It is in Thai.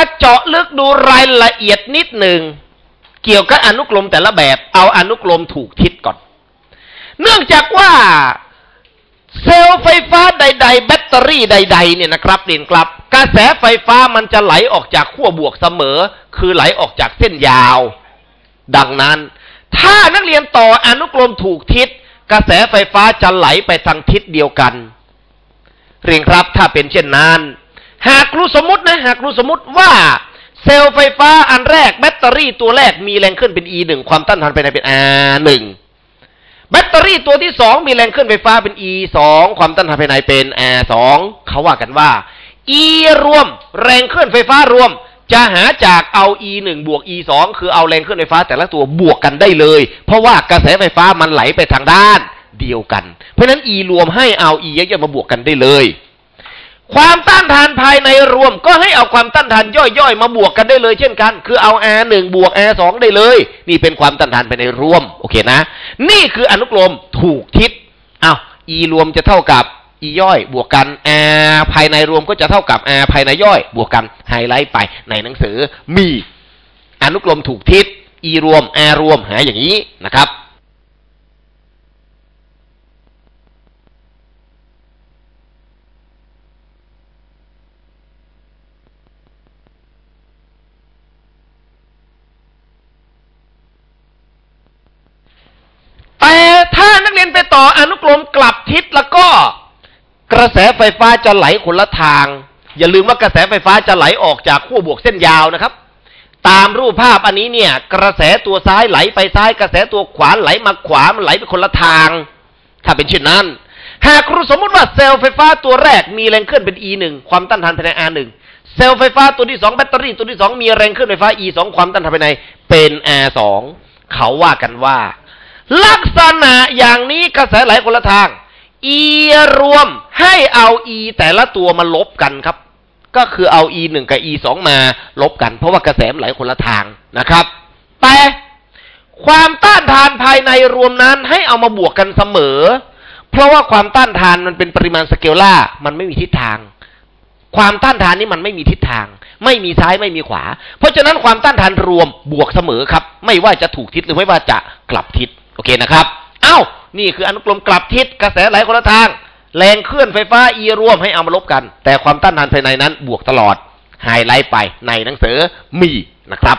มาเจาะลึกดูรายละเอียดนิดหนึ่ง เกี่ยวกับอนุกรมแต่ละแบบ เอาอนุกรมถูกทิศก่อน เนื่องจากว่าเซลล์ไฟฟ้าใด ๆ แบตเตอรี่ใด ๆ เนี่ยนะครับเรียนครับ กระแสไฟฟ้ามันจะไหลออกจากขั้วบวกเสมอ คือไหลออกจากเส้นยาว ดังนั้น ถ้านักเรียนต่ออนุกรมถูกทิศ กระแสไฟฟ้าจะไหลไปทางทิศเดียวกัน เรียนครับถ้าเป็นเช่นนั้น หากรู้สมมตินะหากรู้สมมติว่าเซลล์ไฟฟ้าอันแรกแบตเตอรี่ตัวแรกมีแรงขึ้นเป็น E 1ความต้านทานภายในเป็น R 1แบตเตอรี่ตัวที่สองมีแรงขึ้นไฟฟ้าเป็น E 2ความต้านทานภายในเป็น R 2เขาว่ากันว่า E รวม แรงขึ้นไฟฟ้ารวม จะหาจากเอา E 1บวก E 2คือเอาแรงขึ้นไฟฟ้าแต่ละตัวบวกกันได้เลย เพราะว่ากระแสไฟฟ้ามันไหลไปทางด้านเดียวกัน เพราะฉะนั้น E รวมให้เอา E เยอะๆมาบวกกันได้เลย ความต้านทานภายในรวม ก็ให้เอาความต้านทานย่อยๆ มาบวกกันได้เลยเช่นกัน คือเอา R 1บวก R 2ได้เลย นี่เป็นความต้านทานภายในรวม โอเคนะ นี่คืออนุกรมถูกทิศอ้าว E รวมจะเท่ากับ E ย่อย บวกกัน R ภายในรวมก็จะเท่ากับ R ภายในย่อย บวกกันไฮไลท์ไปในหนังสือมีอนุกรมถูกทิศ E รวม R รวมหาอย่างนี้นะครับ แต่ ถ้านักเรียนไปต่ออนุกรมกลับทิศแล้วก็กระแสไฟฟ้าจะไหลคนละทาง อย่าลืมว่ากระแสไฟฟ้าจะไหลออกจากขั้วบวกเส้นยาวนะครับ ตามรูปภาพอันนี้เนี่ย กระแสตัวซ้ายไหลไปซ้าย กระแสตัวขวาไหลมาขวามันไหลไปคนละทาง ถ้าเป็นเช่นนั้น หากครูสมมติว่าเซลล์ไฟฟ้าตัวแรกมีแรงเคลื่อนเป็น E 1 ความต้านทานภายใน R 1 เซลล์ไฟฟ้าตัวที่สองแบตเตอรี่ตัวที่สองมีแรงเคลื่อนไฟฟ้า E 2 ความต้านทานภายในเป็น R 2 เขาว่ากันว่า ลักษณะอย่างนี้กระแสไหลคนละทาง E รวมให้เอา E แต่ละตัวมาลบกันครับ ก็คือเอา E 1กับ E 2มาลบกัน เพราะว่ากระแสไหลคนละทางนะครับ แต่ความต้านทานภายในรวมนั้นให้เอามาบวกกันเสมอ เพราะว่าความต้านทานมันเป็นปริมาณสเกลล่ามันไม่มีทิศทาง ความต้านทานนี้มันไม่มีทิศทาง ไม่มีซ้ายไม่มีขวา เพราะฉะนั้นความต้านทานรวมบวกเสมอครับ ไม่ว่าจะถูกทิศหรือไม่ว่าจะกลับทิศ อเคนะครับ เอ้า นี่คืออนุกรมกลับทิศกระแสไหลคนละทาง แรงเคลื่อนไฟฟ้า E รวมให้เอามาลบกัน แต่ความต้านทานภายในนั้นบวกตลอดไฮไลท์ไปในหนังสือมีนะครับ